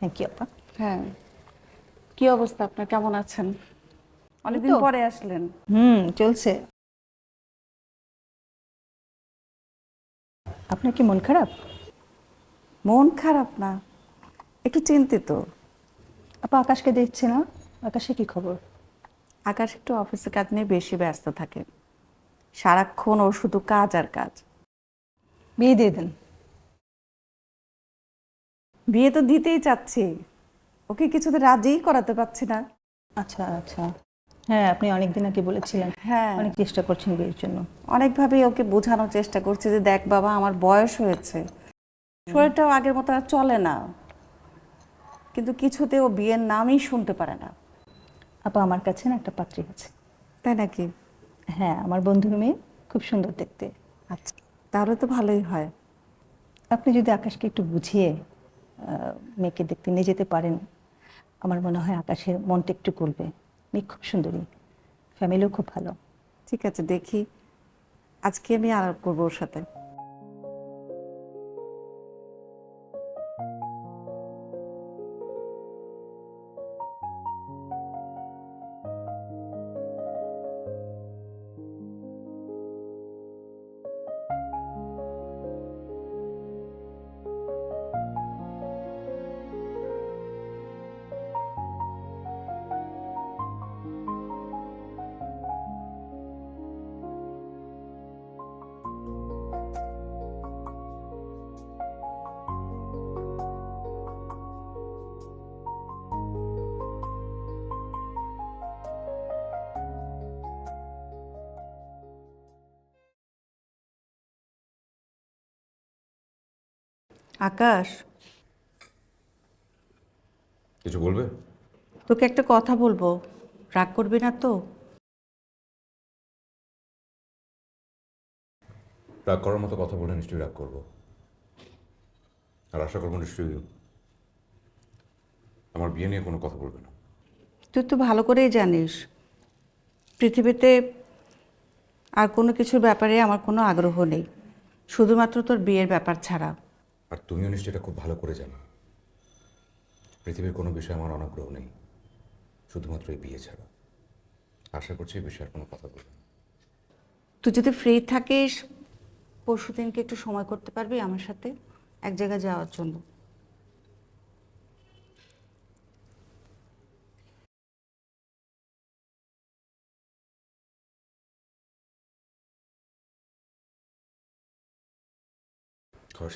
Thank you আপা। হ্যাঁ। কি অবস্থা আপনার? কেমন আছেন? অনেকদিন পরে আসলেন। হুম চলছে। আপনার কি মন খারাপ? মন খারাপ না। একটু চিন্তিত। আপা আকাশকে দেখছে না? আকাশে কি খবর? আকাশ একটু অফিসের কাজ নিয়ে বেশি ব্যস্ত থাকে। সারাক্ষণ ওর শুধু কাজ আর কাজ। বিয়ে দিয়ে দেন। বিয়ে তো দিতেই চাচ্ছি। ওকে কিছুতে রাজিই করাতে পারছি না। আচ্ছা আচ্ছা। হ্যাঁ আপনি অনেকদিন আগে বলেছিলেন। হ্যাঁ। অনেক চেষ্টা করছেন বিয়ের জন্য। অনেকভাবে ওকে বোঝানোর চেষ্টা করছি যে দেখ বাবা আমার বয়স হয়েছে। শরীরটাও আগের মতো আর চলে না। কিন্তু কিছুতে ও বিয়ের নামই শুনতে পারে না। আপা আমার কাছে না একটা পাত্রী আছে। তাই নাকি? হ্যাঁ আমার বন্ধুর মেয়ে খুব সুন্দর দেখতে। আচ্ছা তাহলে তো ভালোই হয়। আপনি যদি আকাশকে একটু বুঝিয়ে মেয়েকে দেখতে নিয়ে যেতে পারেন। আমার মনে হয় আকাশের মনটা একটু করবে মেয়ে খুব সুন্দরী। ফ্যামিলিও খুব ভালো। ঠিক আছে, দেখি। আজকে আমি আলাপ করব ওর সাথে। আকাশ। কিছু বলবে? তোকে একটা কথা বলব। রাগ করবি না তো? রাগ করার মতো কথা বলে নিশ্চয়ই রাগ করব। আর আশা করব নিশ্চয়ই আমার বিয়ে নিয়ে কোনো কথা বলবে না। তুই তো ভালো করেই জানিস পৃথিবীতে আর কোনো কিছুর ব্যাপারে আমার কোনো আগ্রহ নেই। শুধুমাত্র তোর বিয়ের ব্যাপার ছাড়া। আর তুমিও নিশ্চয় এটা খুব ভালো করে জানো। পৃথিবীর কোনো বিষয়ে আমার অনাগ্রহ নেই শুধুমাত্র এই বিয়ে ছাড়া। আশা করছি এই বিষয়ে আর কোনো কথা বলবে তুই যদি ফ্রি থাকিস পরশু দিনকে একটু সময় করতে পারবি আমার সাথে এক জায়গায় যাওয়ার জন্য।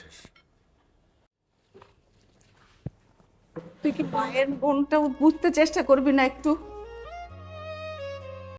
শেষ। তুই কি মায়ের বোনটাও বুঝতে চেষ্টা করবি না একটু?